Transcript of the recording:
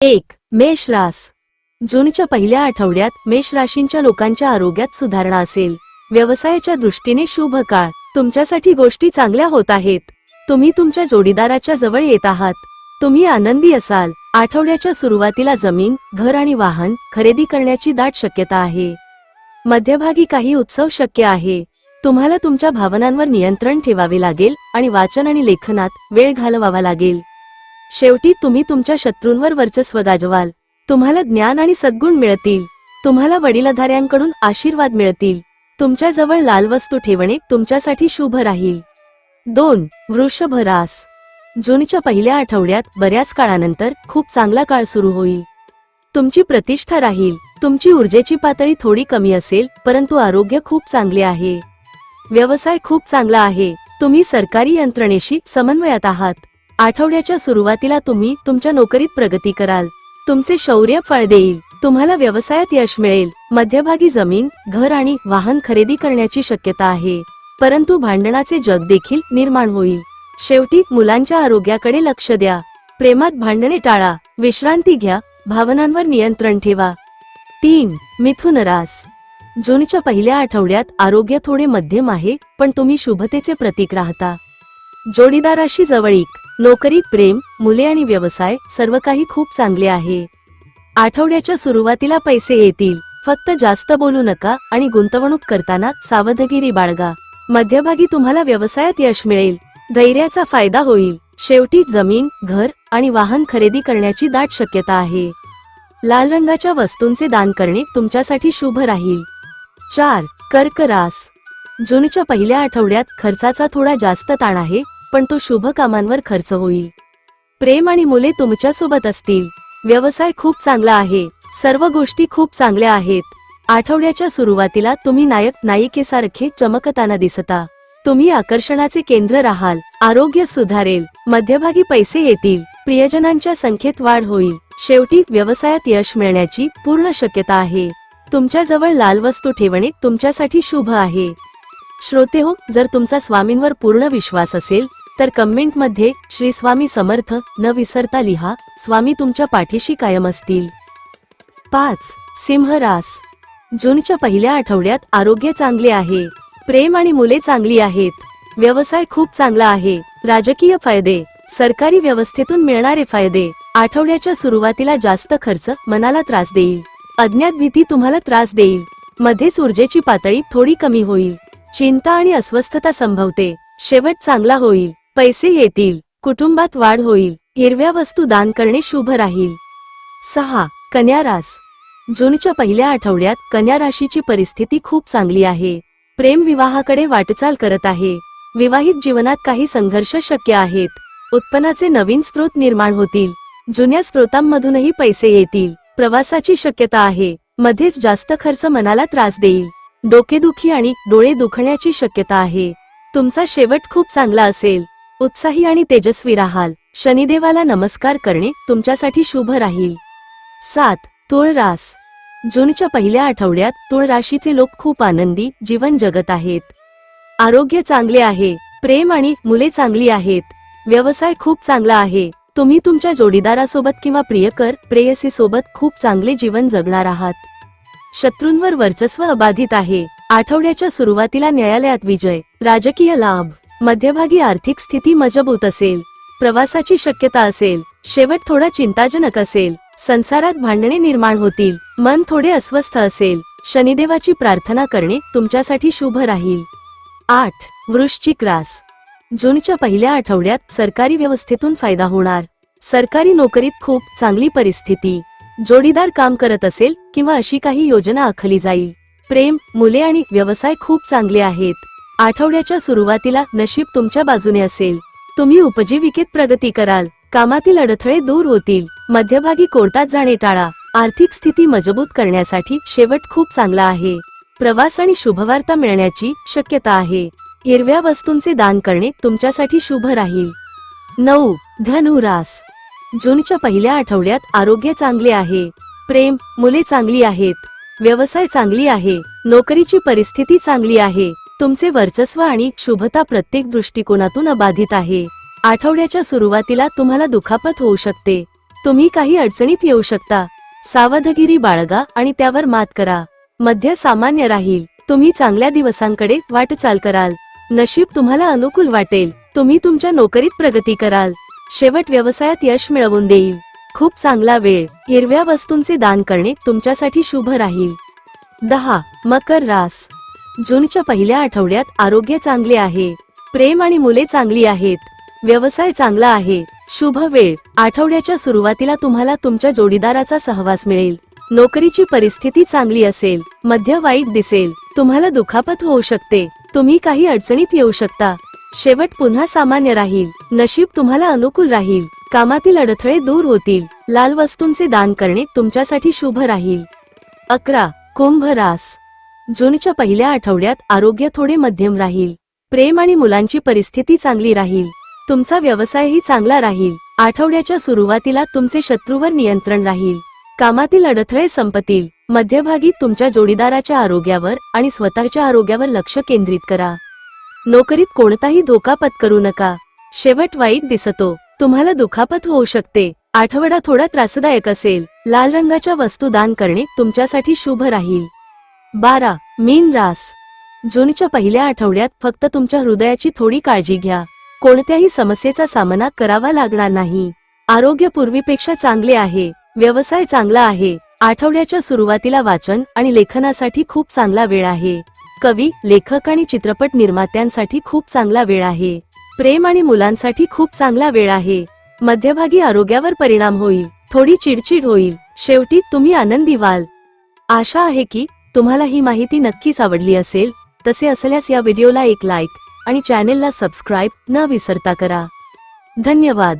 एक मेष रास. जूनच्या पहिल्या आठवड्यात मेष राशींच्या लोकांच्या आरोग्यात सुधारणा असेल. व्यवसायाच्या दृष्टीने शुभ काळ. तुमच्यासाठी गोष्टी चांगल्या होत आहेत. तुम्ही तुमच्या जोडीदाराच्या जवळ येत आहात. तुम्ही आनंदी असाल. आठवड्याच्या सुरुवातीला जमीन घर आणि वाहन खरेदी करण्याची दाट शक्यता आहे. मध्यभागी काही उत्सव शक्य आहे. तुम्हाला तुमच्या भावनांवर नियंत्रण ठेवावे लागेल आणि वाचन आणि लेखनात वेळ घालवावा लागेल. शेवटी तुम्ही तुमच्या शत्रूंवर वर्चस्व गाजवाल. तुम्हाला ज्ञान आणि सद्गुण मिळतील. तुम्हाला वडिलधाऱ्यांकडून आशीर्वाद मिळतील. तुमच्याजवळ लाल वस्तू ठेवणे तुमच्यासाठी शुभ राहील. दोन वृषभ रास. जूनच्या पहिल्या आठवड्यात बऱ्याच काळानंतर खूप चांगला काळ सुरू होईल. तुमची प्रतिष्ठा राहील. तुमची ऊर्जेची पातळी थोडी कमी असेल परंतु आरोग्य खूप चांगले आहे. व्यवसाय खूप चांगला आहे. तुम्ही सरकारी यंत्रणेशी समन्वयात आहात. आठवड्याच्या सुरुवातीला तुम्ही तुमच्या नोकरीत प्रगती कराल. तुमचे शौर्य फळ देईल. तुम्हाला व्यवसायात यश मिळेल. मध्यभागी जमीन घर आणि वाहन खरेदी करण्याची शक्यता आहे. परंतु भांडणाचे जग देखील निर्माण होईल. शेवटी मुलांच्या आरोग्याकडे लक्ष द्या. प्रेमात भांडणे टाळा. विश्रांती घ्या. भावनांवर नियंत्रण ठेवा. तीन. मिथुन रास. जूनच्या पहिल्या आठवड्यात आरोग्य थोडे मध्यम आहे पण तुम्ही शुभतेचे प्रतीक राहता. जोडीदाराशी जवळीक. नोकरी प्रेम मुले आणि व्यवसाय सर्व काही खूप चांगले आहे. आठवड्याच्या सुरुवातीला पैसे येतील. फक्त जास्त बोलू नका आणि गुंतवणूक करताना सावधगिरी बाळगा. मध्यभागी तुम्हाला व्यवसायात यश मिळेल. धैर्याचा फायदा होईल. शेवटी जमीन घर आणि वाहन खरेदी करण्याची दाट शक्यता आहे. लाल रंगाच्या वस्तूंचे दान करणे तुमच्यासाठी शुभ राहील. चार कर्क रास जूनच्या पहिल्या आठवड्यात खर्चाचा थोडा जास्त ताण आहे पण तो शुभ कामांवर खर्च होईल. प्रेम आणि मुले तुमच्यासोबत असतील. व्यवसाय खूप चांगला आहे. सर्व गोष्टी खूप चांगल्या आहेत. आठवड्याच्या सुरुवातीला तुम्ही नायक नायिकेसारखे चमकताना दिसता. तुम्ही आकर्षणाचे केंद्र राहाल. आरोग्य सुधारेल. मध्यभागी पैसे येतील. प्रियजनांच्या संख्येत वाढ होईल. शेवटी व्यवसायात यश मिळण्याची पूर्ण शक्यता आहे. तुमच्याजवळ लाल वस्तू ठेवणे तुमच्यासाठी शुभ आहे. श्रोते हो जर तुमचा स्वामींवर पूर्ण विश्वास असेल तर कमेंटमध्ये श्री स्वामी समर्थ न विसरता लिहा स्वामी तुमच्या पाठीशी कायम असतील. पाच सिंहरास. जूनच्या पहिल्या आठवड्यात आरोग्य चांगले आहे. प्रेम आणि मुले चांगली आहेत. व्यवसाय खूप चांगला आहे. राजकीय फायदे. सरकारी व्यवस्थेतून मिळणारे फायदे. आठवड्याच्या सुरुवातीला जास्त खर्च मनाला त्रास देईल. अज्ञात भीती तुम्हाला त्रास देईल. मध्येच ऊर्जेची पातळी थोडी कमी होईल. चिंता आणि अस्वस्थता संभवते. शेवट चांगला होईल. पैसे येतील. कुटुंबात वाढ होईल. हिरव्या वस्तू दान करणे शुभ राहील. सहा. कन्या रास. जूनच्या पहिल्या आठवड्यात कन्या राशीची परिस्थिती खूप चांगली आहे. प्रेम विवाहाकडे वाटचाल करत आहे. विवाहित जीवनात काही संघर्ष शक्य आहेत. उत्पन्नाचे नवीन स्रोत निर्माण होतील. जुन्या स्रोतांमधूनही पैसे येतील. प्रवासाची शक्यता आहे. मध्येच जास्त खर्च मनाला त्रास देईल. डोकेदुखी आणि डोळे दुखण्याची शक्यता आहे. तुमचा शेवट खूप चांगला असेल. उत्साही आणि तेजस्वी राहाल. शनिदेवाला नमस्कार करणे तुमच्यासाठी शुभ राहील. सात तुळ रास जूनच्या पहिल्या आठवड्यात तुळ राशीचे लोक खूप आनंदी जीवन जगत आहेत. आरोग्य चांगले आहे. प्रेम आणि मुले चांगली आहेत. व्यवसाय खूप चांगला आहे. तुम्ही तुमच्या जोडीदारासोबत किंवा प्रियकर प्रेयसी सोबत खूप चांगले जीवन जगणार आहात. शत्रूंवर वर्चस्व अबाधित आहे. आठवड्याच्या सुरुवातीला न्यायालयात विजय. राजकीय लाभ. मध्यभागी आर्थिक स्थिती मजबूत असेल. प्रवासाची शक्यता असेल. शेवट थोडा चिंताजनक असेल. संसारात भांडणे निर्माण होतील. मन थोडे अस्वस्थ असेल. शनिदेवाची प्रार्थना करणे तुमच्यासाठी शुभ राहील. आठ. वृश्चिक रास. जूनच्या पहिल्या आठवड्यात सरकारी व्यवस्थेतून फायदा होणार. सरकारी नोकरीत खूप चांगली परिस्थिती. जोडीदार काम करत असेल किंवा अशी काही योजना आखली जाईल. प्रेम मुले आणि व्यवसाय खूप चांगले आहेत. आठवड्याच्या सुरुवातीला नशीब तुमच्या बाजूने असेल. तुम्ही उपजीविकेत प्रगती कराल. कामातील अडथळे दूर होतील. मध्यभागी कोर्टात जाणे टाळा. आर्थिक स्थिती मजबूत करण्यासाठी शेवट खूप चांगला आहे. प्रवास आणि शुभवार्ता मिळण्याची शक्यता आहे. हिरव्या वस्तूंचे दान करणे तुमच्यासाठी शुभ राहील. नऊ. धनुरास. जूनच्या पहिल्या आठवड्यात आरोग्य चांगले आहे. प्रेम मुले चांगली आहेत. व्यवसाय चांगली आहे. नोकरीची परिस्थिती चांगली आहे. तुमचे वर्चस्व आणि शुभता प्रत्येक दृष्टिकोनातून अबाधित आहे. आठवड्याच्या सुरुवातीला तुम्हाला दुखापत होऊ शकते. तुम्ही काही अडचणीत येऊ शकता. सावधगिरी बाळगा आणि त्यावर मात करा. मध्य सामान्य राहील. तुम्ही चांगल्या दिवसांकडे वाटचाल कराल. नशीब तुम्हाला अनुकूल वाटेल. तुम्ही तुमच्या नोकरीत प्रगती कराल. शेवट व्यवसायात यश मिळवून देईल. खूप चांगला वेळ. हिरव्या वस्तूंचे दान करणे तुमच्यासाठी शुभ राहील. दहा. मकर रास. जूनच्या पहिल्या आठवड्यात आरोग्य चांगले आहे. प्रेम आणि मुले चांगली आहेत. व्यवसाय चांगला आहे. शुभ वेळ. आठवड्याच्या सुरुवातीला तुम्हाला तुमच्या जोडीदाराचा सहवास मिळेल. नोकरीची परिस्थिती चांगली असेल. मध्य वाईट दिसेल. तुम्हाला दुखापत होऊ शकते. तुम्ही काही अडचणीत येऊ शकता. शेवट पुन्हा सामान्य राहील. नशीब तुम्हाला अनुकूल राहील. कामातील अडथळे दूर होतील. लाल वस्तूंचे दान करणे तुमच्यासाठी शुभ राहील. अकरा. कुंभ रास. जूनच्या पहिल्या आठवड्यात आरोग्य थोडे मध्यम राहील. प्रेम आणि मुलांची परिस्थिती चांगली राहील. तुमचा व्यवसायही चांगला राहील. आठवड्याच्या सुरुवातीला तुमचे शत्रूवर नियंत्रण राहील. कामातील अडथळे संपतील. मध्यभागी तुमच्या जोडीदाराच्या आरोग्यावर आणि स्वतःच्या आरोग्यावर लक्ष केंद्रित करा. नोकरीत कोणताही धोका पत्करू नका. शेवट वाईट दिसतो. तुम्हाला दुखापत होऊ शकते. आठवडा थोडा त्रासदायक असेल. लाल रंगाच्या वस्तू दान करणे तुमच्यासाठी शुभ राहील. बारा. मीन रास. जूनच्या पहिल्या आठवड्यात फक्त तुमच्या हृदयाची थोडी काळजी घ्या. कोणत्याही समस्येचा सामना करावा लागणार नाही. आरोग्य पूर्वीपेक्षा चांगले आहे. व्यवसाय चांगला आहे. आठवड्याच्या सुरुवातीला वाचन आणि लेखनासाठी खूप चांगला वेळ आहे. कवी लेखक आणि चित्रपट निर्मात्यांसाठी खूप चांगला वेळ आहे. प्रेम आणि मुलांसाठी खूप चांगला वेळ आहे. मध्यभागी आरोग्यावर परिणाम होईल. थोडी चिडचिड होईल. शेवटी तुम्ही आनंदी व्हाल. आशा आहे की तुम्हाला ही माहिती नक्कीच आवडली असेल. तसे असल्यास या व्हिडिओला एक लाईक आणि चॅनेलला सबस्क्राईब न विसरता करा. धन्यवाद.